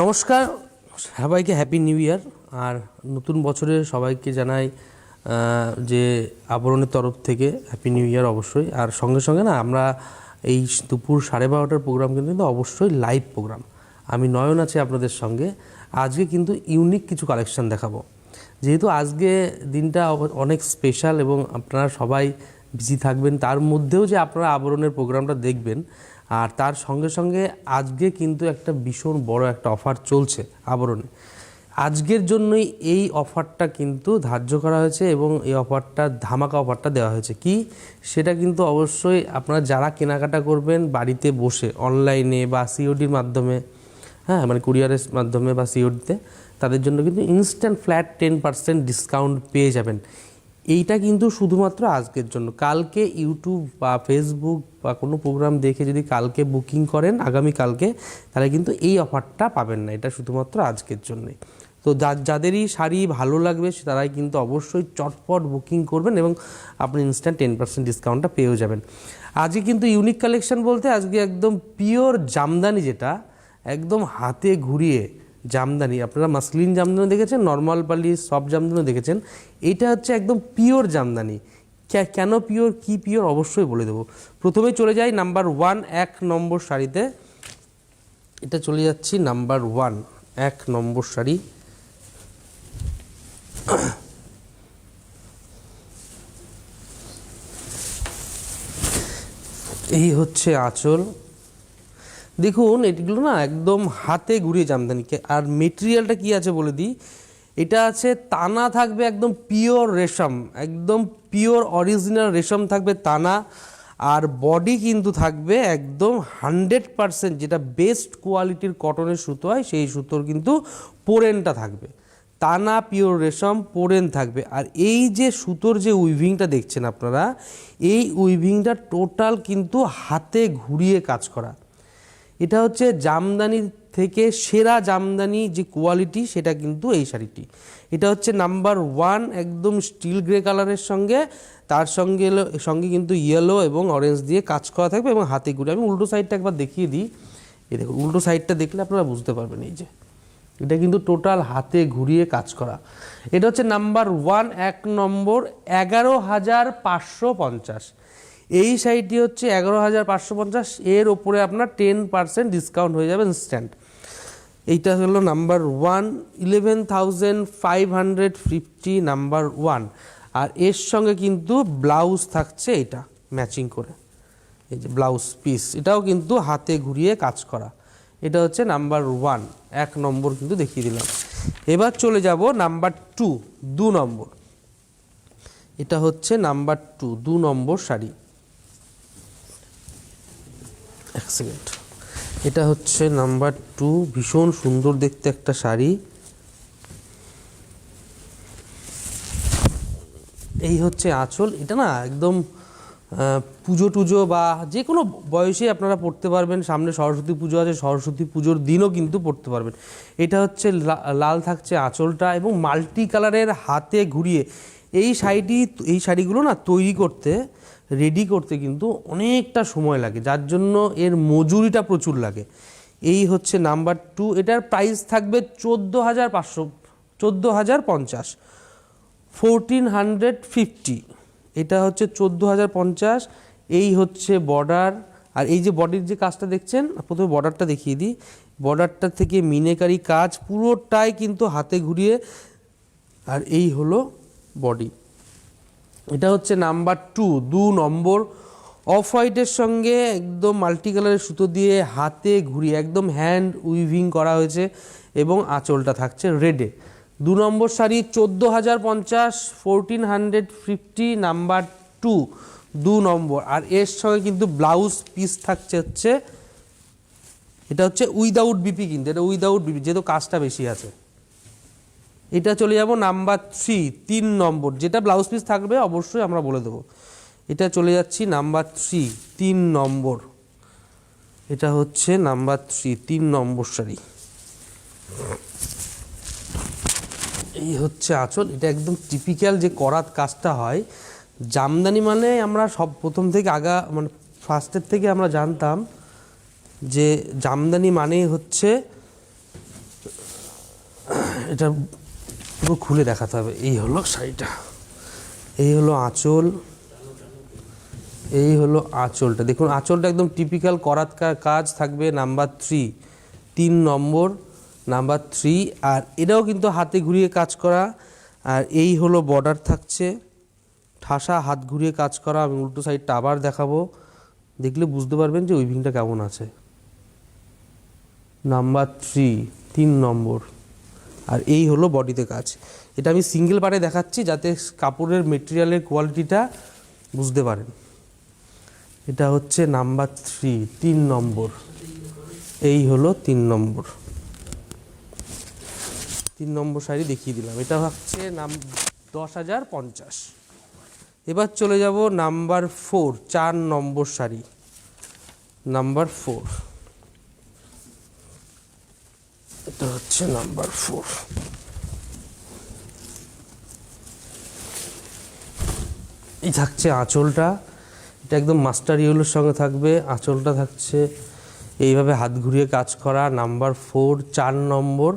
নমস্কার, সবাইকে happy new year আর নতুন বছরে সবাইকে জানাই যে আবরণের তরফ থেকে হ্যাপি নিউ ইয়ার অবশ্যই। আর সঙ্গে সঙ্গে না, আমরা এই দুপুর সাড়ে বারোটার প্রোগ্রাম কিন্তু অবশ্যই লাইভ প্রোগ্রাম আমি নয়ন আছি আপনাদের সঙ্গে। আজকে কিন্তু ইউনিক কিছু কালেকশন দেখাবো। যেহেতু আজকে দিনটা অনেক স্পেশাল এবং আপনারা সবাই বিজি থাকবেন, তার মধ্যেও যে আপনারা আবরণের প্রোগ্রামটা দেখবেন আর তার সঙ্গে সঙ্গে আজকে কিন্তু একটা ভীষণ বড় একটা অফার চলছে আবরণে। আজকের জন্যই এই অফারটা কিন্তু ধার্য করা হয়েছে এবং এই অফারটা, ধামাকা অফারটা দেওয়া হয়েছে। কি? সেটা কিন্তু অবশ্যই আপনারা যারা কেনাকাটা করবেন বাড়িতে বসে, অনলাইনে বা সিওডির মাধ্যমে হ্যাঁ মানে কুরিয়ারের মাধ্যমে বা সিওডিতে তাদের জন্য কিন্তু instant flat ten percent discount পেয়ে যাবেন। এইটা কিন্তু শুধুমাত্র আজকের জন্য। কালকে ইউটিউব বা ফেসবুক বা কোনো প্রোগ্রাম দেখে যদি কালকে বুকিং করেন, আগামী কালকে, তাহলে কিন্তু এই অফারটা পাবেন না। এটা শুধুমাত্র আজকের জন্যই। তো যাদেরই শাড়ি ভালো লাগবে, তারাই কিন্তু অবশ্যই চটপট বুকিং করবেন এবং আপনি ইনস্ট্যান্ট টেন পার্সেন্ট ডিসকাউন্টটা পেয়েও যাবেন। আজকে কিন্তু ইউনিক কালেকশন বলতে আজকে একদম পিওর জামদানি যেটা, একদম হাতে ঘুরিয়ে জামদানি। আপনারা মাসলিন জামদানি দেখেছেন নর্মাল পালি সব জামদানি দেখেছেন। এটা হচ্ছে একদম পিওর জামদানি। কেন পিওর কি পিওর অবশ্যই বলে দেবো। প্রথমে চলে যাই নাম্বার ওয়ান এক নম্বর শাড়িতে। এটা চলে যাচ্ছি নাম্বার ওয়ান এক নম্বর শাড়ি। এই হচ্ছে আঁচল। দেখুন, এগুলো না একদম হাতে ঘুরিয়ে জামদানিকে। আর মেটেরিয়ালটা কি আছে বলে দিই? এটা আছে তানা থাকবে একদম পিওর রেশম, একদম পিওর অরিজিনাল রেশম থাকবে তানা। আর বডি কিন্তু থাকবে একদম হান্ড্রেড পারসেন্ট যেটা বেস্ট কোয়ালিটির কটনের সুতো হয়, সেই সুতোর কিন্তু পোরেনটা থাকবে। তানা পিওর রেশম পোরেন থাকবে। আর এই যে সুতোর যে উইভিংটা দেখছেন আপনারা, এই উইভিংটা টোটাল কিন্তু হাতে ঘুরিয়ে কাজ করা। এটা হচ্ছে জামদানি থেকে সেরা জামদানি যে কোয়ালিটি সেটা কিন্তু এই শাড়িটি। এটা হচ্ছে নাম্বার ওয়ান একদম স্টিল গ্রে কালারের সঙ্গে, তার সঙ্গে সঙ্গে কিন্তু ইয়েলো এবং অরেঞ্জ দিয়ে কাজ করা থাকবে এবং হাতে ঘুরে আমি উল্টো সাইডটা একবার দেখিয়ে দিই। এই দেখুন, উল্টো সাইডটা দেখলে আপনারা বুঝতে পারবেন এই যে। এটা কিন্তু টোটাল হাতে ঘুরিয়ে কাজ করা। এটা হচ্ছে নাম্বার ওয়ান এক নম্বর এগারো হাজার পাঁচশো পঞ্চাশ। এই শাড়িটি হচ্ছে এগারো হাজার পাঁচশো পঞ্চাশ। এর ওপরে আপনার টেন পার্সেন্ট ডিসকাউন্ট হয়ে যাবে ইনস্ট্যান্ট এইটা হলো number one eleven thousand five hundred fifty number one আর এর সঙ্গে কিন্তু ব্লাউজ থাকছে এটা ম্যাচিং করে। এই যে ব্লাউজ পিস এটাও কিন্তু হাতে ঘুরিয়ে কাজ করা। এটা হচ্ছে নাম্বার ওয়ান এক নম্বর কিন্তু দেখিয়ে দিলাম। এবার চলে যাব নাম্বার টু দু নম্বর। এটা হচ্ছে নাম্বার টু দু নম্বর শাড়ি। এক এটা হচ্ছে নাম্বার টু ভীষণ সুন্দর দেখতে একটা শাড়ি। এই হচ্ছে আঁচল। এটা না একদম পুজো টুজো বা যে কোনো বয়সে আপনারা পড়তে পারবেন। সামনে সরস্বতী পুজো আছে, সরস্বতী পুজোর দিনও কিন্তু পড়তে পারবেন। এটা হচ্ছে লাল থাকছে আঁচলটা এবং মাল্টি কালারের হাতে ঘুরিয়ে এই শাড়িটি, এই শাড়িগুলো না তৈরি করতে রেডি করতে কিন্তু অনেকটা সময় লাগে। যার জন্য এর মজুরিটা প্রচুর লাগে। এই হচ্ছে নাম্বার টু এটার প্রাইস থাকবে চোদ্দ হাজার পাঁচশো, চোদ্দ হাজার পঞ্চাশ। ফোরটিন হান্ড্রেড ফিফটি এটা হচ্ছে চোদ্দ হাজার পঞ্চাশ। এই হচ্ছে বর্ডার আর এই যে বডির যে কাজটা দেখছেন, প্রথমে বর্ডারটা দেখিয়ে দিই। বর্ডারটা থেকে মিনেকারি কাজ পুরোটাই কিন্তু হাতে ঘুরিয়ে, আর এই হলো বডি এটা হচ্ছে নাম্বার টু দু নম্বর। অফ হোয়াইটের সঙ্গে একদম মাল্টি কালারের সুতো দিয়ে হাতে ঘুরিয়ে একদম হ্যান্ড উইভিং করা হয়েছে এবং আঁচলটা থাকছে রেডে দু নম্বর শাড়ি চোদ্দ হাজার পঞ্চাশ fourteen hundred fifty number two দু নম্বর। আর এর সঙ্গে কিন্তু ব্লাউজ পিস থাকছে হচ্ছে, এটা হচ্ছে উইদাউট বিপি কিন্তু, এটা উইদাউট বিপি যেহেতু কাজটা বেশি আছে। এটা চলে যাব নাম্বার থ্রি তিন নম্বর। যেটা ব্লাউজ পিস থাকবে, অবশ্যই আমরা বলে দেবো। এটা চলে যাচ্ছি নাম্বার থ্রি তিন নম্বর। এটা হচ্ছে নাম্বার থ্রি তিন নম্বর শাড়ি। এই হচ্ছে আঁচল। এটা একদম টিপিক্যাল যে করাত কাজটা হয়। জামদানি মানে আমরা সব প্রথম থেকে আগা মানে ফার্স্টের থেকে আমরা জানতাম যে জামদানি মানেই হচ্ছে, এটা পুরো খুলে দেখাতে হবে। এই হলো শাড়িটা। এই হলো আঁচল। এই হলো আঁচলটা। দেখুন, আঁচলটা একদম টিপিক্যাল করাত কাজ থাকবে নাম্বার থ্রি তিন নম্বর নাম্বার থ্রি আর এটাও কিন্তু হাতে ঘুরিয়ে কাজ করা। আর এই হলো বর্ডার থাকছে। ঠাসা হাত ঘুরিয়ে কাজ করা। আমি উল্টো সাইডটা আবার দেখাবো। দেখলে বুঝতে পারবেন যে উইভিংটা কেমন আছে। নাম্বার থ্রি তিন নম্বর। আর এই হলো বডিতে কাজ। এটা আমি সিঙ্গেল পারে দেখাচ্ছি যাতে কাপড়ের মেটেরিয়ালের কোয়ালিটিটা বুঝতে পারেন। এটা হচ্ছে নাম্বার থ্রি তিন নম্বর। এই হলো তিন নম্বর। তিন নম্বর শাড়ি দেখিয়ে দিলাম। এটা হচ্ছে নাম দশ হাজার পঞ্চাশ। এবার চলে যাব নাম্বার ফোর চার নম্বর শাড়ি। নাম্বার ফোর এটা হচ্ছে নাম্বার ফোর। এই থাকছে আঁচলটা। এটা একদম মাস্টার ইউলোর সঙ্গে থাকবে। আঁচলটা থাকছে এইভাবে হাত ঘুরিয়ে কাজ করা, নাম্বার ফোর, চার নম্বর।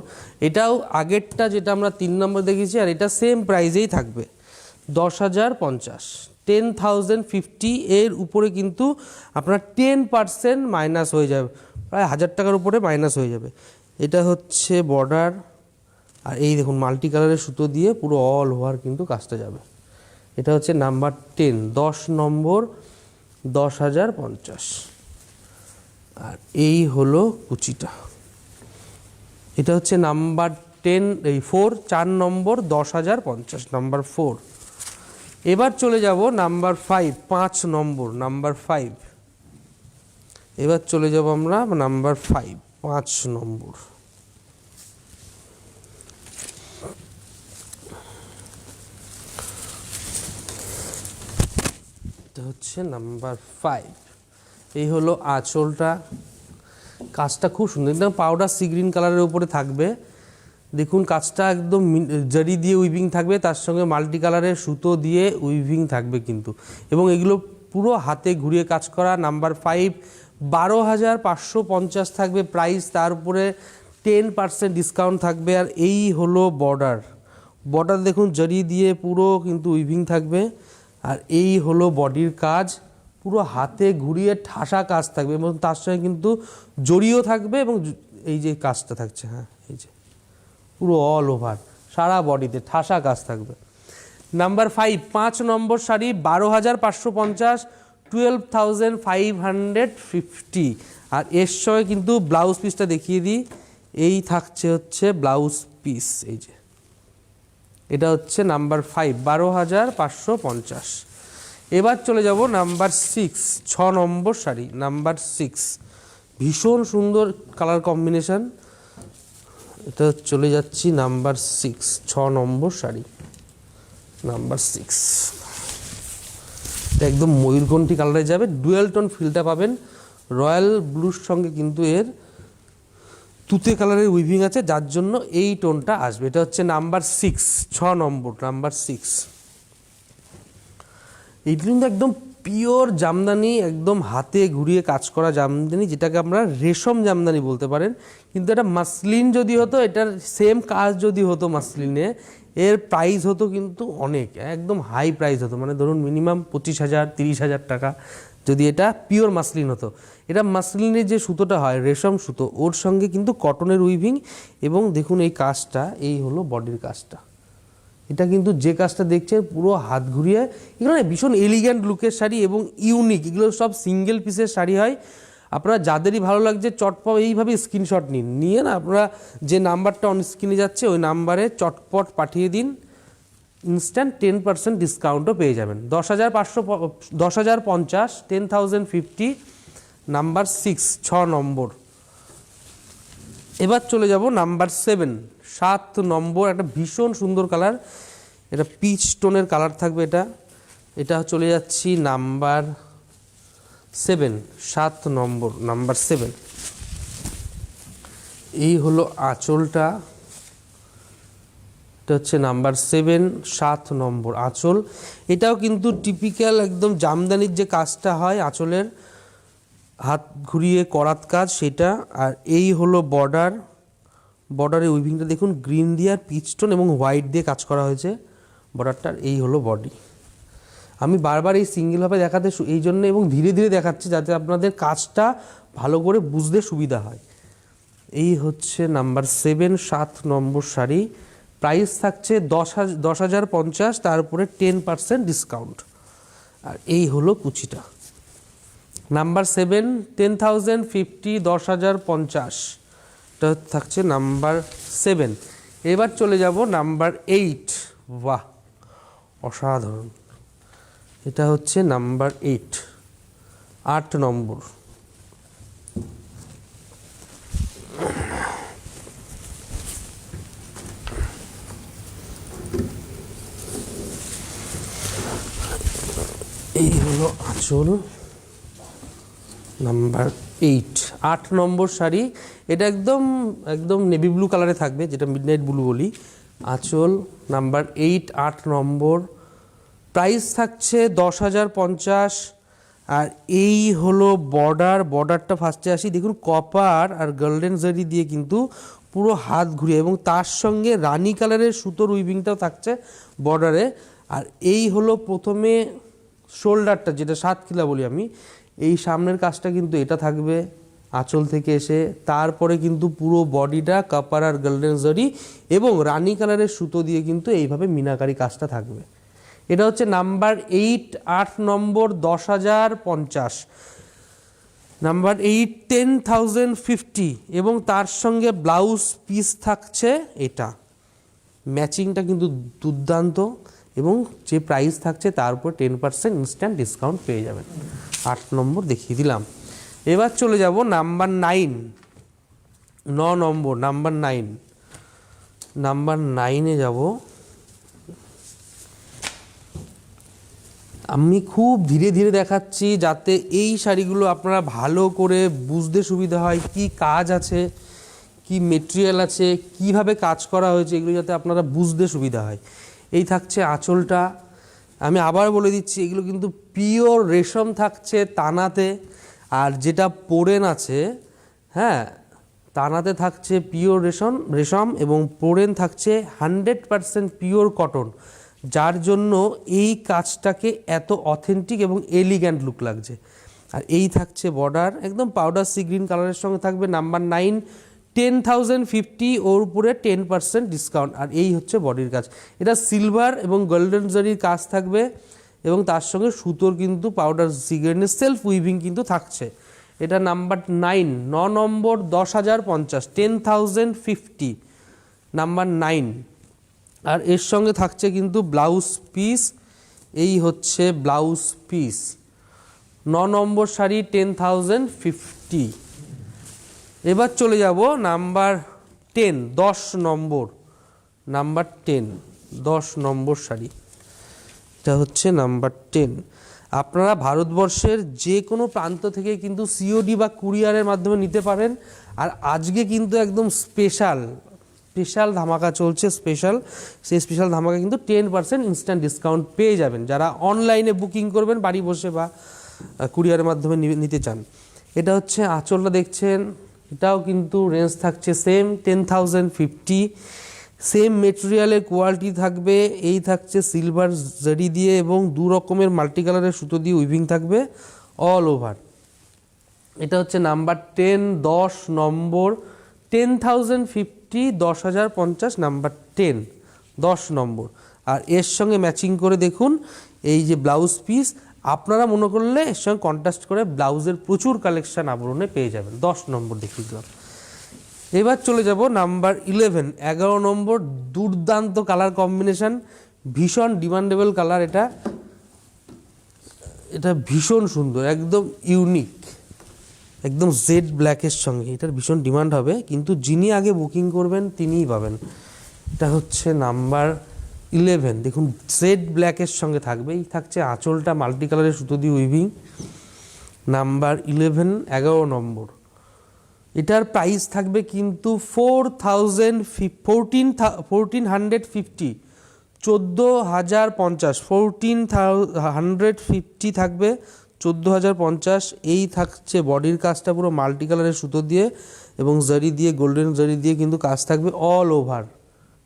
এটাও আগেরটা যেটা আমরা তিন নম্বর দেখেছি আর এটা সেম প্রাইজেই থাকবে। দশ হাজার পঞ্চাশ। টেন থাউজেন্ড ফিফটি এর উপরে কিন্তু আপনার টেন পার্সেন্ট মাইনাস হয়ে যাবে। প্রায় হাজার টাকার উপরে মাইনাস হয়ে যাবে। এটা হচ্ছে বর্ডার আর এই দেখুন মাল্টি কালারের সুতো দিয়ে পুরো অল ওভার কিন্তু কাজটা যাবে। এটা হচ্ছে নাম্বার টেন দশ নম্বর, দশ হাজার পঞ্চাশ। আর এই হলো কুচিটা। এটা হচ্ছে নাম্বার টেন এই ফোর চার নম্বর, দশ হাজার পঞ্চাশ নাম্বার ফোর এবার চলে যাব নাম্বার ফাইভ পাঁচ নম্বর নাম্বার ফাইভ এবার চলে যাব আমরা নাম্বার ফাইভ পাঁচ নম্বর। এটা হচ্ছে নাম্বার ফাইভ এই হলো আঁচলটা। কাজটা খুব সুন্দর। একদম পাউডার সি গ্রিন কালারের উপরে থাকবে। দেখুন, কাজটা একদম জারি দিয়ে উইভিং থাকবে। তার সঙ্গে মাল্টি কালারের সুতো দিয়ে উইভিং থাকবে কিন্তু। এবং এগুলো পুরো হাতে ঘুরিয়ে কাজ করা নাম্বার ফাইভ বারো হাজার পাঁচশো পঞ্চাশ থাকবে প্রাইস তার উপরে টেন পার্সেন্ট ডিসকাউন্ট থাকবে। আর এই হলো বর্ডার বর্ডার দেখুন, জরি দিয়ে পুরো কিন্তু উইভিং থাকবে। আর এই হলো বডির কাজ। পুরো হাতে ঘুরিয়ে ঠাসা কাজ থাকবে এবং তার সঙ্গে কিন্তু জড়িয়েও থাকবে এবং এই যে কাজটা থাকছে হ্যাঁ এই যে। পুরো অল ওভার সারা বডিতে ঠাসা কাজ থাকবে। নাম্বার ফাইভ পাঁচ নম্বর শাড়ি, বারো হাজার পাঁচশো পঞ্চাশ twelve thousand five hundred fifty আর এর সঙ্গে কিন্তু ব্লাউজ পিসটা দেখিয়ে দিই। এই থাকছে হচ্ছে ব্লাউজ পিস এই যে। এটা হচ্ছে নাম্বার ফাইভ বারো হাজার পাঁচশো পঞ্চাশ। এবার চলে যাব নাম্বার সিক্স ছ নম্বর শাড়ি, নাম্বার সিক্স ভীষণ সুন্দর কালার কম্বিনেশন এটা চলে যাচ্ছি নাম্বার সিক্স ছ নম্বর শাড়ি, নাম্বার সিক্স এটা একদম ময়ূরকণ্ঠী কালারে যাবে। ডুয়েল টোন ফিলটা পাবেন। রয়্যাল ব্লুর সঙ্গে কিন্তু এর তুতে কালারের উইভিং আছে, যার জন্য এই টোনটা আসবে। এটা হচ্ছে নাম্বার সিক্স ছ নম্বর, নাম্বার সিক্স এইটা কিন্তু একদম পিওর জামদানি, একদম হাতে ঘুরিয়ে কাজ করা জামদানি, যেটাকে আমরা রেশম জামদানি বলতে পারেন। কিন্তু এটা মাসলিন যদি হতো, এটার সেম কাজ যদি হতো মাসলিনে এর প্রাইস হতো কিন্তু অনেক, একদম হাই প্রাইস হতো। মানে ধরুন মিনিমাম পঁচিশ হাজার, তিরিশ হাজার টাকা যদি এটা পিওর মাসলিন হতো। এটা মাসলিনের যে সুতোটা হয়, রেশম সুতো, ওর সঙ্গে কিন্তু কটনের উইভিং এবং দেখুন এই কাজটা, এই হলো বডির কাজটা। এটা কিন্তু যে কাজটা দেখছেন পুরো হাত ঘুরিয়ে, এগুলো ভীষণ এলিগ্যান্ট লুকের শাড়ি এবং ইউনিক এগুলো সব সিঙ্গেল পিসের শাড়ি হয়। আপনারা যাদেরই ভালো লাগছে, চটপট এইভাবে স্ক্রিনশট নিন। নিয়ে না আপনারা যে নাম্বারটা অন স্ক্রিনে যাচ্ছে, ওই নাম্বারে চটপট পাঠিয়ে দিন। ইনস্ট্যান্ট টেন পার্সেন্ট ডিসকাউন্টও পেয়ে যাবেন। দশ হাজার পাঁচশো দশ হাজার পঞ্চাশ ten thousand fifty number six ছ নম্বর। এবার চলে যাব নাম্বার সেভেন সাত নম্বর, একটা ভীষণ সুন্দর কালার এটা পিচ টোনের কালার থাকবে এটা। এটা চলে যাচ্ছি নাম্বার সেভেন, সাত নম্বর, নাম্বার সেভেন। এই হলো আঁচলটা। এটা হচ্ছে নাম্বার সেভেন, সাত নম্বর আঁচল। এটাও কিন্তু টিপিক্যাল একদম জামদানির যে কাজটা হয় আঁচলের, হাত ঘুরিয়ে করাত কাজ সেটা। আর এই হলো বর্ডার। বর্ডারে উইভিংটা দেখুন, গ্রিন দিয়ে আর পিচস্টোন এবং হোয়াইট দিয়ে কাজ করা হয়েছে। বর্ডারটার এই হলো বডি। আমি বারবার এই সিঙ্গেলভাবে দেখাতে এই জন্য এবং ধীরে ধীরে দেখাচ্ছি যাতে আপনাদের কাজটা ভালো করে বুঝতে সুবিধা হয়। এই হচ্ছে নাম্বার সেভেন সাত নম্বর শাড়ি। প্রাইস থাকছে দশ হাজার দশ হাজার পঞ্চাশ, তার উপরে টেন পার্সেন্ট ডিসকাউন্ট আর এই হলো কুচিটা। Number seven ten thousand fifty দশ হাজার পঞ্চাশ। এটা থাকছে নাম্বার সেভেন এবার চলে যাব নাম্বার এইট বাহ, অসাধারণ। এটা হচ্ছে নাম্বার এইট, আট নম্বর। এই হলো আঁচল নাম্বার এইট, আট নম্বর শাড়ি। এটা একদম একদম নেভি ব্লু কালারে থাকবে, যেটা মিডনাইট ব্লু বলি। আঁচল নাম্বার এইট, আট নম্বর। প্রাইস থাকছে দশ হাজার পঞ্চাশ। আর এই হলো বর্ডার, বর্ডারটা ফার্স্টে আসি, দেখুন কপার আর গোল্ডেন জারি দিয়ে কিন্তু পুরো হাত ঘুরিয়ে, এবং তার সঙ্গে রানী কালারের সুতোর উইভিংটাও থাকছে বর্ডারে। আর এই হলো প্রথমে শোল্ডারটা যেটা সাতকিলা বলি আমি, এই সামনের কাজটা কিন্তু এটা থাকবে আঁচল থেকে এসে। তারপরে কিন্তু পুরো বডিটা কাপার আর গোল্ডেন জরি এবং রানী কালারের সুতো দিয়ে কিন্তু এইভাবে মিনাকারি কাজটা থাকবে। এটা হচ্ছে নাম্বার এইট, আট নম্বর, দশ হাজার পঞ্চাশ। Number eight, ten thousand fifty. এবং তার সঙ্গে ব্লাউজ পিস থাকছে এটা। ম্যাচিংটা কিন্তু দুর্দান্ত। এবং যে প্রাইস থাকছে তার উপর টেন পার্সেন্ট ইনস্ট্যান্ট ডিসকাউন্ট পেয়ে যাবেন। আট নম্বর দেখিয়ে দিলাম। এবার চলে যাব নাম্বার নাইন। ন নম্বর, নাম্বার নাইন। নাম্বার নাইনে যাব। আমি খুব ধীরে ধীরে দেখাচ্ছি যাতে এই শাড়িগুলো আপনারা ভালো করে বুঝতে সুবিধা হয় কি কাজ আছে, কি মেটেরিয়াল আছে, কীভাবে কাজ করা হয়েছে, এগুলো যাতে আপনারা বুঝতে সুবিধা হয়। এই থাকছে আঁচলটা। আমি আবার বলে দিচ্ছি, এগুলো কিন্তু পিওর রেশম থাকছে তানাতে, আর যেটা পোরেন আছে হ্যাঁ তানাতে থাকছে পিওর রেশম রেশম এবং পোড়েন থাকছে হান্ড্রেড পারসেন্ট পিওর কটন যার জন্য এই কাজটাকে এত অথেন্টিক এবং এলিগ্যান্ট লুক লাগছে। আর এই থাকছে বর্ডার একদম পাউডার সি গ্রিন কালারের সঙ্গে থাকবে। Number nine ten thousand fifty ওর উপরে টেন পার্সেন্ট ডিসকাউন্ট আর এই হচ্ছে বডির কাজ। এটা সিলভার এবং গোল্ডেন জারির কাজ থাকবে এবং তার সঙ্গে সুতোর কিন্তু পাউডার সি গ্রিনের সেলফ উইভিং কিন্তু থাকছে। এটা নাম্বার নাইন ন নম্বর দশ হাজার পঞ্চাশ ten thousand fifty number nine আর এর সঙ্গে থাকছে কিন্তু ব্লাউজ পিস, এই হচ্ছে ব্লাউজ পিস। ন নম্বর শাড়ি টেন থাউজেন্ড ফিফটি। এবার চলে যাব নাম্বার টেন, দশ নম্বর। নাম্বার টেন, দশ নম্বর শাড়ি। এটা হচ্ছে নাম্বার টেন। আপনারা ভারতবর্ষের যে কোনো প্রান্ত থেকে কিন্তু সিওডি বা কুরিয়ারের মাধ্যমে নিতে পারেন। আর আজকে কিন্তু একদম স্পেশাল স্পেশাল ধামাকা চলছে, স্পেশাল। সেই স্পেশাল ধামাকা কিন্তু টেন পার্সেন্ট ইনস্ট্যান্ট ডিসকাউন্ট পেয়ে যাবেন। যারা অনলাইনে বুকিং করবেন, বাড়ি বসে বা কুরিয়ারের মাধ্যমে নিতে চান। এটা হচ্ছে আঁচলটা দেখছেন। এটাও কিন্তু রেঞ্জ থাকছে same ten thousand fifty same মেটেরিয়ালের quality থাকবে। এই থাকছে সিলভার জারি দিয়ে এবং দু রকমের মাল্টি কালারের সুতো দিয়ে উইভিং থাকবে অল ওভার এটা হচ্ছে নাম্বার টেন দশ, নম্বর। টেন থাউজেন্ড ফিফটি দশ হাজার পঞ্চাশ, নাম্বার টেন দশ নম্বর। আর এর সঙ্গে ম্যাচিং করে দেখুন, এই যে ব্লাউজ পিস আপনারা মনে করলে এর সঙ্গে কন্ট্রাস্ট করে ব্লাউজের প্রচুর কালেকশান আবরণে পেয়ে যাবেন। দশ নম্বর দেখিয়ে দিলাম। এবার চলে যাব নাম্বার ইলেভেন এগারো নম্বর দুর্দান্ত কালার কম্বিনেশন ভীষণ ডিমান্ডেবল কালার এটা। এটা ভীষণ সুন্দর, একদম ইউনিক একদম জেড ব্ল্যাকের সঙ্গে। এটার ভীষণ ডিমান্ড হবে, কিন্তু যিনি আগে বুকিং করবেন, তিনিই পাবেন। এটা হচ্ছে নাম্বার ইলেভেন দেখুন জেড ব্ল্যাকের সঙ্গে থাকবে এই থাকছে আঁচলটা মাল্টি কালারের সুতো দিয়ে উইভিং নাম্বার ইলেভেন এগারো নম্বর। এটার প্রাইস থাকবে কিন্তু four thousand fourteen fourteen hundred fifty চোদ্দ হাজার পঞ্চাশ। ফোরটিন হান্ড্রেড ফিফটি থাকবে। চোদ্দ হাজার পঞ্চাশ, এই থাকছে বডির কাজটা পুরো মাল্টি কালারের সুতো দিয়ে এবং জারি দিয়ে, গোল্ডেন জারি দিয়ে কিন্তু কাজ থাকবে অল ওভার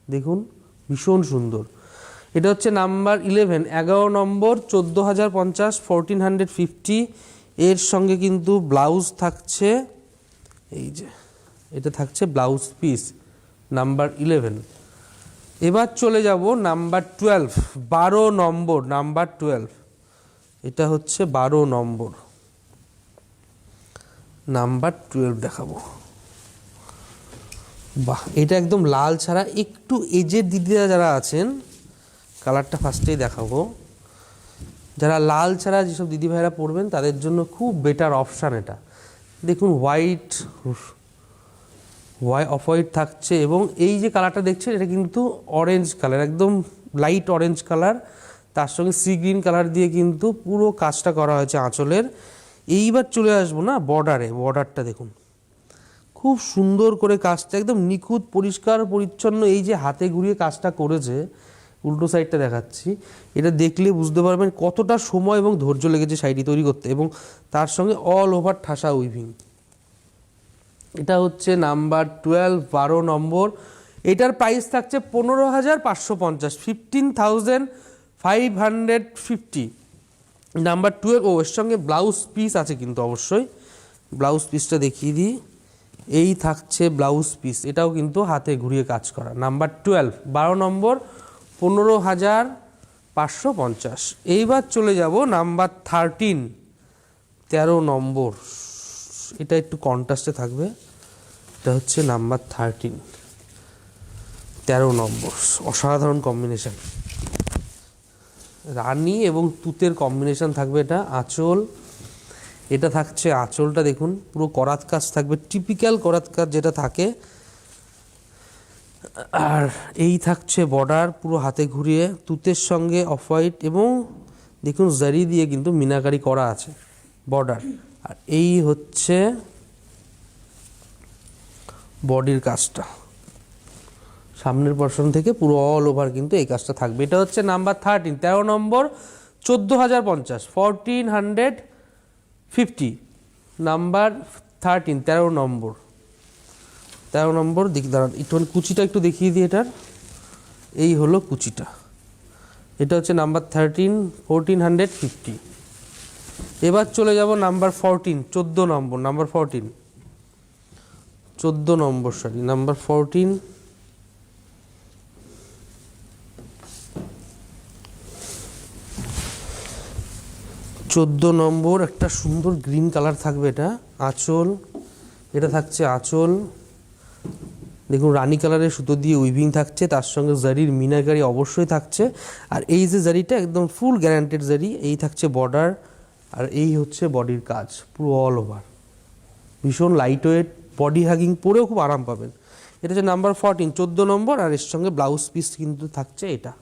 দেখুন, ভীষণ সুন্দর। এটা হচ্ছে নাম্বার ইলেভেন এগারো নম্বর, চোদ্দ হাজার পঞ্চাশ ফোরটিন হান্ড্রেড ফিফটি এর সঙ্গে কিন্তু ব্লাউজ থাকছে, এই যে, এটা থাকছে ব্লাউজ পিস নাম্বার ইলেভেন এবার চলে যাব নাম্বার টুয়েলভ বারো নম্বর, নাম্বার টুয়েলভ এটা হচ্ছে বারো নম্বর। নাম্বার টুয়েলভ দেখাবো। বাহ, এটা একদম লাল ছাড়া একটু এজের দিদিরা যারা আছেন, কালারটা ফার্স্টেই দেখাবো। যারা লাল ছাড়া যেসব দিদি ভাইরা পরবেন তাদের জন্য খুব বেটার অপশান এটা। দেখুন হোয়াইট হোয়াই অফ হোয়াইট থাকছে এবং এই যে কালারটা দেখছেন, এটা কিন্তু অরেঞ্জ কালার একদম লাইট অরেঞ্জ কালার তার সঙ্গে সি গ্রিন কালার দিয়ে কিন্তু পুরো কাজটা করা হয়েছে আঁচলের। এইবার চলে আসব না বর্ডারে বর্ডারটা দেখুন। খুব সুন্দর করে কাজটা, একদম নিখুঁত, পরিষ্কার, পরিচ্ছন্ন, এই যে হাতে ঘুরিয়ে কাজটা করেছে, উল্টো সাইডটা দেখাচ্ছি। এটা দেখলে বুঝতে পারবেন কতটা সময় এবং ধৈর্য লেগেছে শাড়িটি তৈরি করতে এবং তার সঙ্গে অল ওভার ঠাসা উইভিং এটা হচ্ছে নাম্বার টুয়েলভ বারো নম্বর। এটার প্রাইস থাকছে পনেরো হাজার পাঁচশো পঞ্চাশ fifteen thousand five hundred fifty number twelve ও, এর সঙ্গে ব্লাউজ পিস আছে কিন্তু অবশ্যই। ব্লাউজ পিসটা দেখিয়ে দিই। এই থাকছে ব্লাউজ পিস এটাও কিন্তু হাতে ঘুরিয়ে কাজ করা। নাম্বার টুয়েলভ বারো নম্বর, পনেরো হাজার পাঁচশো পঞ্চাশ। এইবার চলে যাব নাম্বার থার্টিন তেরো নম্বর। এটা একটু কন্ট্রাস্টে থাকবে। এটা হচ্ছে নাম্বার থার্টিন তেরো নম্বর। অসাধারণ কম্বিনেশন রানী এবং তুতের কম্বিনেশন থাকবে এটা, আঁচল। এটা থাকছে আঁচলটা দেখুন, পুরো করাত কাজ থাকবে টিপিক্যাল করাত কাজ যেটা থাকে। আর এই থাকছে বর্ডার পুরো হাতে ঘুরিয়ে, তুতের সঙ্গে অফ হোয়াইট এবং দেখুন জারি দিয়ে কিন্তু মিনাকারি করা আছে বর্ডার আর এই হচ্ছে বডির কাজটা। সামনের পর্শন থেকে পুরো অল ওভার কিন্তু এই কাজটা থাকবে। এটা হচ্ছে নাম্বার থার্টিন তেরো নম্বর, চোদ্দ হাজার পঞ্চাশ fourteen hundred fifty number thirteen তেরো নম্বর। তেরো নম্বর দিক দাঁড়ান একটুখানি কুচিটা একটু দেখিয়ে দিই এটার। এই হলো কুচিটা। এটা হচ্ছে number thirteen fourteen hundred fifty এবার চলে যাব নাম্বার ফোরটিন চোদ্দ নম্বর নাম্বার ফোরটিন চোদ্দ নম্বর সরি নাম্বার ফোরটিন চোদ্দ নম্বর, একটা সুন্দর গ্রিন কালার থাকবে এটা। আঁচল, এটা থাকছে আঁচল। দেখুন, রানী কালারের সুতো দিয়ে উইভিং থাকছে, তার সঙ্গে জারির মিনাকারি অবশ্যই থাকছে। আর এই যে জারিটা একদম ফুল গ্যারান্টেড জারি, এই থাকছে বর্ডার আর এই হচ্ছে বডির কাজ, পুরো অল ওভার ভীষণ লাইট ওয়েট বডি হাগিং পরেও খুব আরাম পাবেন। এটা হচ্ছে নাম্বার ফোরটিন চোদ্দ নম্বর, আর এর সঙ্গে ব্লাউজ পিস কিন্তু থাকছে এটা।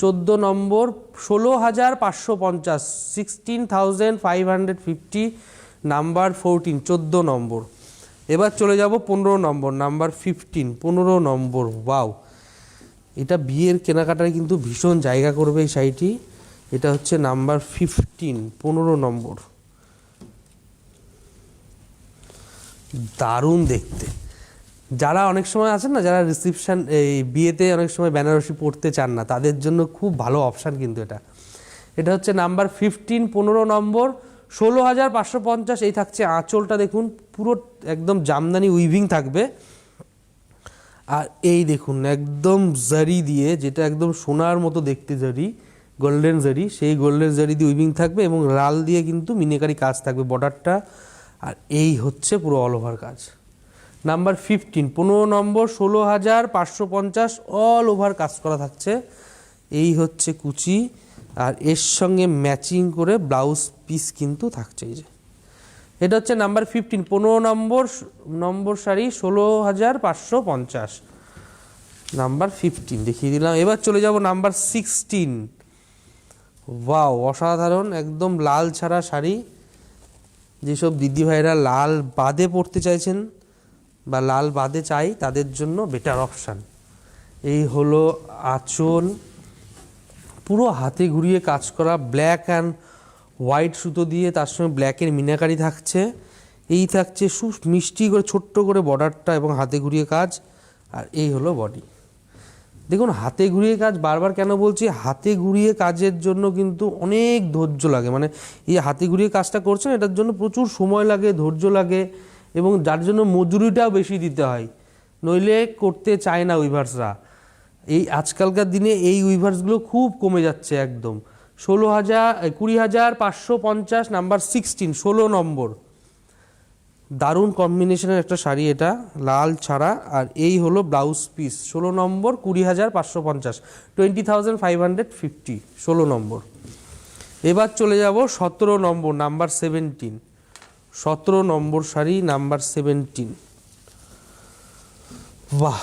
চোদ্দ নম্বর, ষোলো হাজার পাঁচশো পঞ্চাশ sixteen thousand five hundred fifty number fourteen চোদ্দ নম্বর। এবার চলে যাব পনেরো নম্বর নাম্বার ফিফটিন পনেরো নম্বর ওয়াও এটা বিয়ের কেনাকাটায় কিন্তু ভীষণ জায়গা করবে এই শাড়িটি। এটা হচ্ছে নাম্বার ফিফটিন পনেরো নম্বর। দারুণ দেখতে। যারা অনেক সময় আছেন না, যারা রিসিপশান এই বিয়েতে অনেক সময় বেনারসি পড়তে চান না, তাদের জন্য খুব ভালো অপশান কিন্তু এটা। এটা হচ্ছে নাম্বার ফিফটিন পনেরো নম্বর, ষোলো হাজার পাঁচশো পঞ্চাশ, এই থাকছে আঁচলটা দেখুন, পুরো একদম জামদানি উইভিং থাকবে। আর এই দেখুন, একদম জারি দিয়ে, যেটা একদম সোনার মতো দেখতে জারি গোল্ডেন জারি সেই গোল্ডেন জারি দিয়ে উইভিং থাকবে এবং লাল দিয়ে কিন্তু মিনেকারি কাজ থাকবে বর্ডারটা। আর এই হচ্ছে পুরো অল ওভার কাজ। নাম্বার ফিফটিন পনেরো নম্বর, ষোলো হাজার পাঁচশো পঞ্চাশ অল ওভার কাজ করা থাকছে। এই হচ্ছে কুচি, আর এর সঙ্গে ম্যাচিং করে ব্লাউজ পিস কিন্তু থাকছে এই যে। এটা হচ্ছে নাম্বার ফিফটিন পনেরো নম্বর নম্বর শাড়ি, ষোলো হাজার পাঁচশো পঞ্চাশ। নাম্বার ফিফটিন দেখিয়ে দিলাম। এবার চলে যাব নাম্বার সিক্সটিন ওয়াও অসাধারণ, একদম লাল ছাড়া শাড়ি। যেসব দিদি ভাইরা লাল বাদে পড়তে চাইছেন বা লাল বাদে চাই, তাদের জন্য বেটার অপশান এই হলো আঁচল। পুরো হাতে ঘুরিয়ে কাজ করা ব্ল্যাক অ্যান্ড হোয়াইট সুতো দিয়ে তার সঙ্গে ব্ল্যাকের মিনাকারি থাকছে। এই থাকছে সু মিষ্টি করে ছোট্ট করে বর্ডারটা এবং হাতে ঘুরিয়ে কাজ, আর এই হলো বডি দেখুন, হাতে ঘুরিয়ে কাজ বারবার কেন বলছি? হাতে ঘুরিয়ে কাজের জন্য কিন্তু অনেক ধৈর্য লাগে। মানে এই হাতে ঘুরিয়ে কাজটা করছেন, এটার জন্য প্রচুর সময় লাগে, ধৈর্য লাগে। এবং যার জন্য মজুরিটাও বেশি দিতে হয়। নইলে করতে চায় না উইভার্সরা এই আজকালকার দিনে এই উইভার্সগুলো খুব কমে যাচ্ছে একদম। ষোলো হাজার কুড়ি হাজার পাঁচশো পঞ্চাশ নাম্বার সিক্সটিন ষোলো নম্বর। দারুণ কম্বিনেশনের একটা শাড়ি এটা, লাল ছাড়া, আর এই হলো ব্লাউজ পিস ষোলো নম্বর, কুড়ি হাজার পাঁচশো পঞ্চাশ twenty thousand five hundred fifty ষোলো নম্বর। এবার চলে যাব সতেরো নম্বর নাম্বার সেভেন্টিন সতেরো নম্বর শাড়ি নাম্বার সেভেন্টিন বাহ!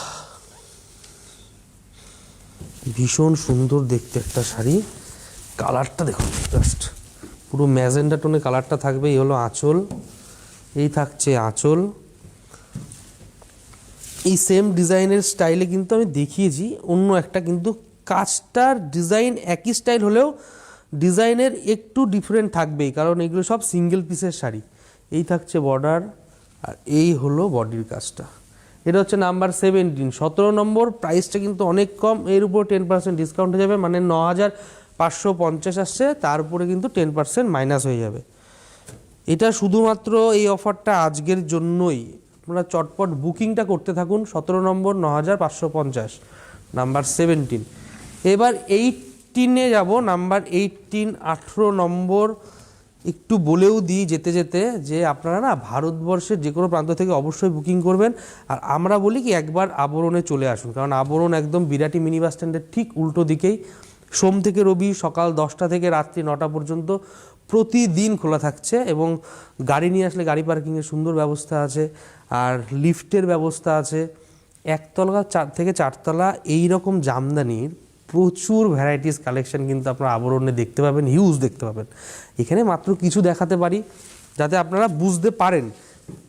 ভীষণ সুন্দর দেখতে একটা শাড়ি। কালারটা দেখুন জাস্ট পুরো ম্যাজেন্ডা টোনে কালারটা থাকবে, এই হলো আঁচল। এই থাকছে আঁচল। এই সেম ডিজাইনের স্টাইলে কিন্তু আমি দেখিয়েছি, অন্য একটা কিন্তু কাজটার ডিজাইন একই স্টাইল হলেও ডিজাইনের একটু ডিফারেন্ট থাকবেই, কারণ এগুলো সব সিঙ্গেল পিসের শাড়ি। এই থাকছে বর্ডার আর এই হলো বডির কাজটা। এটা হচ্ছে নাম্বার সেভেন্টিন সতেরো নম্বর প্রাইসটা কিন্তু অনেক কম, এর উপর টেন পার্সেন্ট ডিসকাউন্ট হয়ে যাবে মানে ন হাজার পাঁচশো পঞ্চাশ আসছে তার উপরে কিন্তু টেন পার্সেন্ট মাইনাস হয়ে যাবে। এটা শুধুমাত্র এই অফারটা আজকের জন্যই। আপনারা চটপট বুকিংটা করতে থাকুন, সতেরো নম্বর ন হাজার পাঁচশো পঞ্চাশ নাম্বার সেভেন্টিন এবার এইটিনে যাব নাম্বার এইটিন আঠেরো নম্বর একটু বলেও দিই যেতে যেতে যে আপনারা না ভারতবর্ষের যে কোনো প্রান্ত থেকে অবশ্যই বুকিং করবেন। আর আমরা বলি কি, একবার আবরণে চলে আসুন। কারণ আবরণ একদম বিরাটি মিনি বাস স্ট্যান্ডের ঠিক উল্টো দিকেই। সোম থেকে রবি, সকাল দশটা থেকে রাত্রি নটা পর্যন্ত প্রতিদিন খোলা থাকছে এবং গাড়ি নিয়ে আসলে গাড়ি পার্কিংয়ের সুন্দর ব্যবস্থা আছে, আর লিফটের ব্যবস্থা আছে। একতলা চার থেকে চারতলা এই রকম জামদানির প্রচুর ভ্যারাইটিস কালেকশন কিন্তু আপনারা আবরণে দেখতে পাবেন হিউজ দেখতে পাবেন। এখানে মাত্র কিছু দেখাতে পারি, যাতে আপনারা বুঝতে পারেন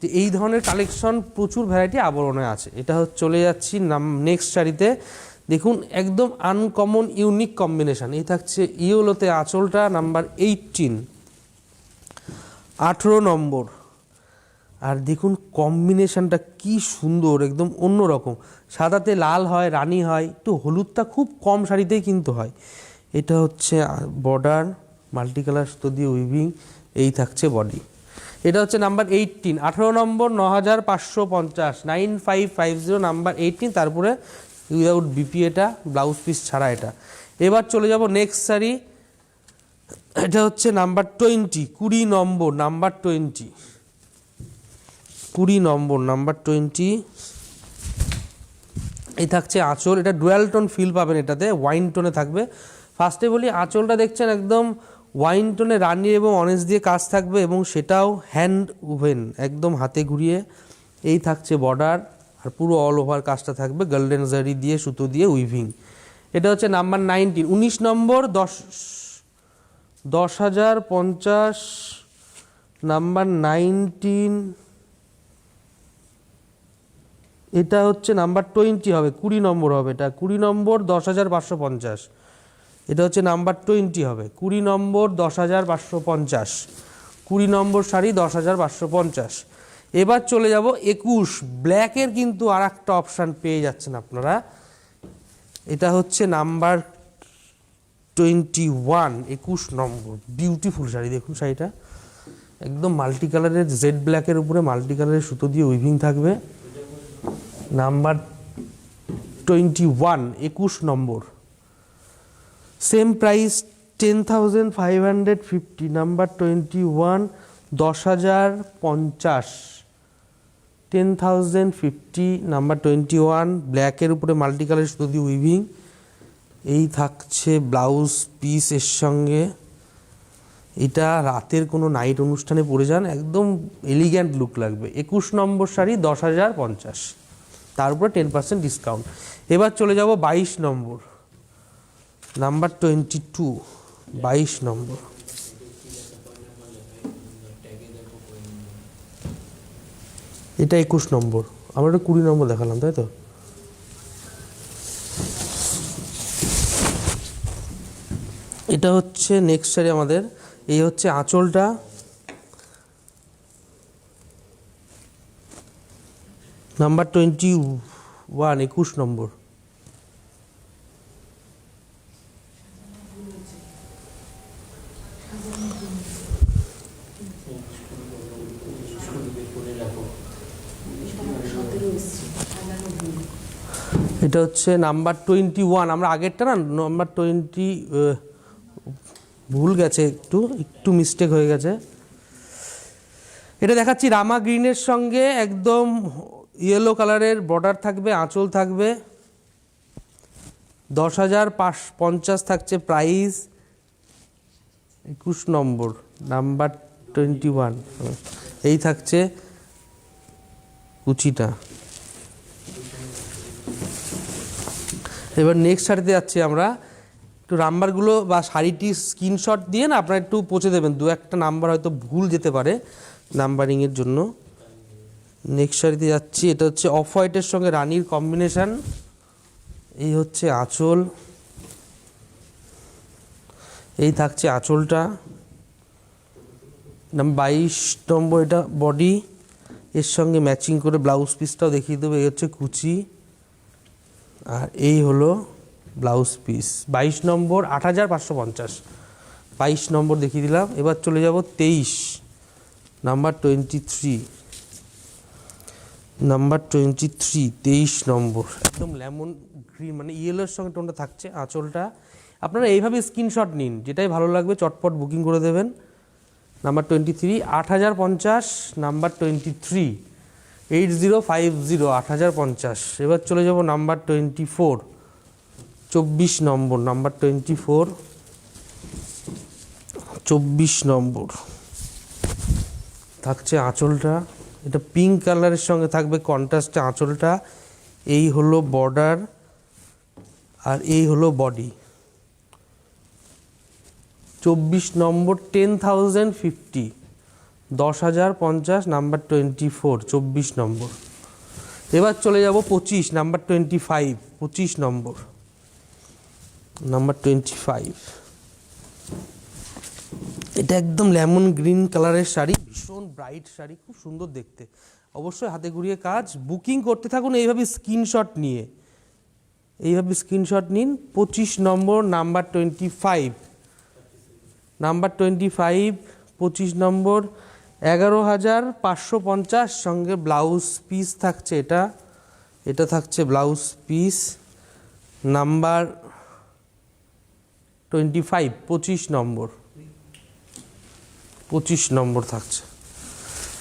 যে এই ধরনের কালেকশন প্রচুর ভ্যারাইটি আবরণে আছে। এটা হচ্ছে, চলে যাচ্ছি নাম নেক্সট শাড়িতে দেখুন, একদম আনকমন ইউনিক কম্বিনেশন এই থাকছে ইয়োলোতে আঁচলটা নাম্বার এইটিন আঠেরো নম্বর। আর দেখুন কম্বিনেশনটা কি সুন্দর, একদম অন্য রকম। সাদাতে লাল হয়, রানি হয় একটু হলুদটা খুব কম শাড়িতেই কিন্তু হয়। এটা হচ্ছে বর্ডার মাল্টি কালার সুতো দিয়ে উইভিং এই থাকছে বডি এটা হচ্ছে নাম্বার এইটিন আঠেরো নম্বর ন হাজার পাঁচশো পঞ্চাশ nine five five zero number eighteen তারপরে উইদাউট বিপি এটা ব্লাউজ পিস ছাড়া এটা। এবার চলে যাব নেক্সট শাড়ি। এটা হচ্ছে নাম্বার টোয়েন্টি কুড়ি নম্বর নাম্বার টোয়েন্টি কুড়ি নম্বর নাম্বার টোয়েন্টি এই থাকছে আঁচল, এটা ডুয়াল টোন ফিল পাবেন এটাতে ওয়াইন টোনে থাকবে। ফার্স্টে বলি, আঁচলটা দেখছেন একদম ওয়াইন টোনে রানি এবং অনেস দিয়ে কাজ থাকবে এবং সেটাও হ্যান্ড ওভেন একদম হাতে ঘুরিয়ে। এই থাকছে বর্ডার আর পুরো অল ওভার কাজটা থাকবে গোল্ডেন জারি দিয়ে, সুতো দিয়ে উইভিং এটা হচ্ছে নাম্বার নাইনটিন উনিশ নম্বর, দশ দশ হাজার পঞ্চাশ নাম্বার নাইনটিন এটা হচ্ছে নাম্বার টোয়েন্টি হবে, কুড়ি নম্বর হবে এটা, কুড়ি নম্বর দশ হাজার পাঁচশো পঞ্চাশ। এটা হচ্ছে নাম্বার টোয়েন্টি হবে, কুড়ি নম্বর দশ হাজার পাঁচশো পঞ্চাশ। কুড়ি নম্বর শাড়ি দশ হাজার পাঁচশো পঞ্চাশ। এবার চলে যাব একুশ ব্ল্যাকের কিন্তু আর একটা অপশান পেয়ে যাচ্ছেন আপনারা। এটা হচ্ছে নাম্বার টোয়েন্টি ওয়ান একুশ নম্বর বিউটিফুল শাড়ি, দেখুন শাড়িটা। একদম মাল্টি কালারের জেড ব্ল্যাকের উপরে মাল্টি কালারের সুতো দিয়ে উইভিং থাকবে। নাম্বার টোয়েন্টি ওয়ান একুশ নম্বর। Same price ten thousand five hundred fifty number twenty one দশ হাজার পঞ্চাশ। Ten thousand fifty number twenty one ব্ল্যাকের উপরে মাল্টি কালার দিয়ে উইভিং এই থাকছে ব্লাউজ পিস এর সঙ্গে। এটা রাতের কোনো নাইট অনুষ্ঠানে পরে যান, একদম এলিগ্যান্ট লুক লাগবে। একুশ নম্বর শাড়ি, দশ হাজার পঞ্চাশ। তার উপরে টেন পার্সেন্ট ডিসকাউন্ট এবার চলে যাব বাইশ নম্বর। নাম্বার টোয়েন্টি টু বাইশ নম্বর। এটা একুশ নম্বর। আমরা একটা কুড়ি নম্বর দেখালাম, তাই তো? এটা হচ্ছে নেক্সট শাড়ি আমাদের। এই হচ্ছে আঁচলটা। নাম্বার টোয়েন্টি ওয়ান একুশ নম্বর। এটা হচ্ছে নাম্বার টোয়েন্টি ওয়ান আমরা আগেরটা না নাম্বার টোয়েন্টি ভুল গেছে একটু একটু মিস্টেক হয়ে গেছে। এটা দেখাচ্ছি রামা গ্রিনের সঙ্গে একদম ইয়েলো কালারের বর্ডার থাকবে, আঁচল থাকবে। দশ হাজার পাঁচ পঞ্চাশ থাকছে প্রাইস। একুশ নম্বর, নাম্বার টোয়েন্টি ওয়ান। এই থাকছে কুচিটা। এবার নেক্সট শাড়িতে যাচ্ছি আমরা। একটু নাম্বারগুলো বা শাড়িটি স্ক্রিনশট দিয়ে না আপনারা একটু পৌঁছে দেবেন। দু একটা নাম্বার হয়তো ভুল যেতে পারে নাম্বারিংয়ের জন্য। নেক্সট শাড়িতে যাচ্ছি, এটা হচ্ছে অফ হোয়াইটের সঙ্গে রানির কম্বিনেশান এই হচ্ছে আঁচল, এই থাকছে আঁচলটা বাইশ নম্বর এটা বডি এর সঙ্গে ম্যাচিং করে ব্লাউজ পিসটাও দেখিয়ে দেবো, এই হচ্ছে কুচি, আর এই হলো ব্লাউজ পিস বাইশ নম্বর আট হাজার পাঁচশো পঞ্চাশ, বাইশ নম্বর দেখিয়ে দিলাম, এবার চলে যাব তেইশ number twenty three number twenty three, তেইশ নম্বর। একদম লেমন গ্রিন মানে ইয়েলোর সঙ্গে টোনটা থাকছে আঁচলটা। আপনারা এইভাবে স্ক্রিনশট নিন, যেটাই ভালো লাগবে চটপট বুকিং করে দেবেন। নাম্বার টোয়েন্টি থ্রি, আট হাজার পঞ্চাশ, number twenty three, eight zero five zero, আট হাজার পঞ্চাশ। এবার চলে যাব নাম্বার টোয়েন্টি ফোর, চব্বিশ নম্বর, নাম্বার টোয়েন্টি ফোর, চব্বিশ নম্বর। থাকছে আঁচলটা। এটা পিঙ্ক কালারের সঙ্গে থাকবে কন্ট্রাস্টে আঁচলটা। এই হলো বর্ডার আর এই হলো বডি চব্বিশ নম্বর টেন থাউজেন্ড ফিফটি দশ হাজার পঞ্চাশ নাম্বার টোয়েন্টি ফোর চব্বিশ নম্বর। এবার চলে যাব পঁচিশ নাম্বার টোয়েন্টি ফাইভ পঁচিশ নম্বর। নাম্বার টোয়েন্টি ফাইভ এটা একদম লেমন গ্রিন কালারের শাড়ি, ভীষণ ব্রাইট শাড়ি, খুব সুন্দর দেখতে। অবশ্যই হাতে ঘুরিয়ে কাজ বুকিং করতে থাকুন এইভাবে স্ক্রিনশট নিয়ে। এইভাবে স্ক্রিনশট নিন, পঁচিশ নম্বর number twenty five number twenty five পঁচিশ নম্বর, এগারো হাজার পাঁচশো পঞ্চাশ, সঙ্গে ব্লাউজ পিস থাকছে এটা। এটা থাকছে blouse piece number twenty five পঁচিশ নম্বর। পঁচিশ নম্বর থাকছে।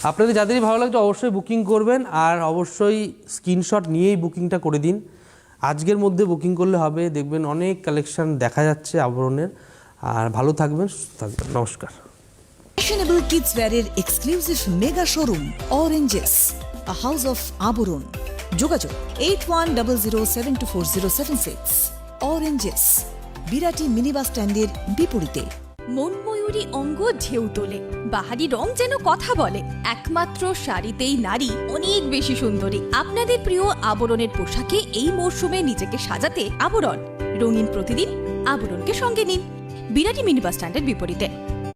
আপনাদের যাদেরই ভালো লাগছে অবশ্যই বুকিং করবেন আর অবশ্যই স্ক্রিনশট নিয়েই বুকিংটা করে দিন। আজকের মধ্যে বুকিং করলে হবে দেখবেন অনেক কালেকশন দেখা যাচ্ছে আবরণের। আর ভালো থাকবেন সুস্থ থাকবেন নমস্কার। Fashionable kids ওয়্যারের exclusive mega showroom Oranges a house of Abaran যোগাযোগ eight one double zero seven two four zero seven six Oranges Birati mini bus স্ট্যান্ডের বিপরীতে মনময়ূরী অঙ্গ ঢেউ তোলে। বাহারি রং যেন কথা বলে। একমাত্র শাড়িতেই নারী অনেক বেশি সুন্দরী। আপনাদের প্রিয় আবরণের পোশাকে এই মরশুমে নিজেকে সাজাতে আবরণ। রঙিন প্রতিদিন আবরণকে সঙ্গে নিন। বিরাটি মিনি বাস স্ট্যান্ডের বিপরীতে।